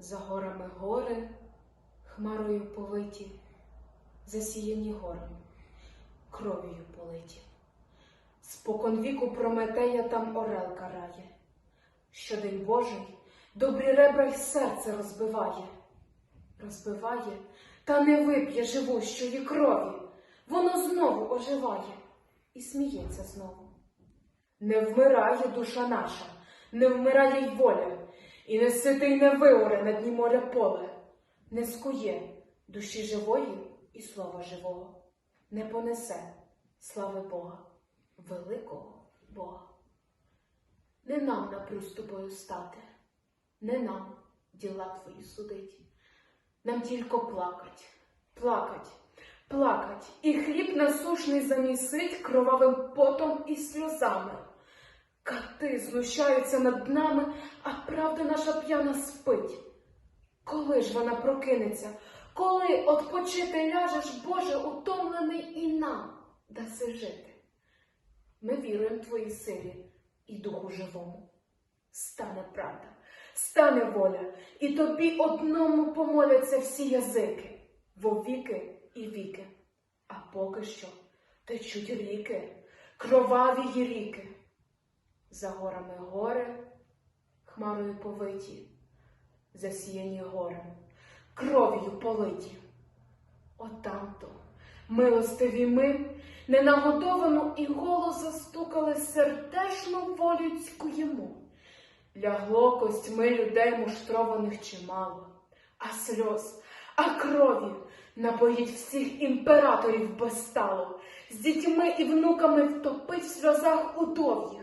За горами гори, хмарою повиті, засіяні горами, кров'ю политі. Спокон віку Прометея там орел карає. Щодень Божий добрі ребра й серце розбиває. Розбиває, та не вип'є живущої крові. Воно знову оживає і сміється знову. Не вмирає душа наша, не вмирає й воля, і не ситий не виоре на дні моря поле, не скує душі живої і слова живого, не понесе слави Бога, великого Бога. Не нам напру з тобою стати, не нам діла твої судить, нам тільки плакать, плакать, плакать, і хліб насушний замісить кровавим потом і сльозами. Кати знущаються над нами, а правда наша п'яна спить. Коли ж вона прокинеться, коли отпочити ляжеш, Боже, утомлений і нам даси жити? Ми віруємо Твоїй силі і Духу живому. Стане правда, стане воля, і тобі одному помоляться всі язики, вовіки і віки. А поки що течуть ріки, кроваві ріки. За горами гори, хмарою повиті, засіяні горем, кров'ю политі. Отамто, милостиві ми, ненагодовану і голос застукали сердешну волюцьку йому. Лягло костьми людей муштрованих чимало, а сльоз, а крові напоїть всіх імператорів безстало, з дітьми і внуками втопить в сльозах удов'їх,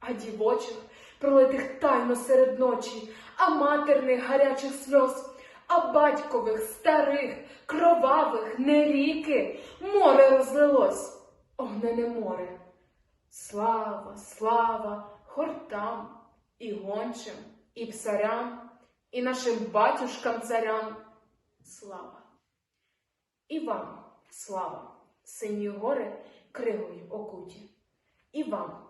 а дівочих, пролитих тайно серед ночі, а матерних гарячих сльоз, а батькових, старих, кровавих, не ріки, море розлилось, огнене море. Слава, слава хортам і гончим, і псарям, і нашим батюшкам царям. Слава. І вам слава, сині гори кривою окуті. І вам,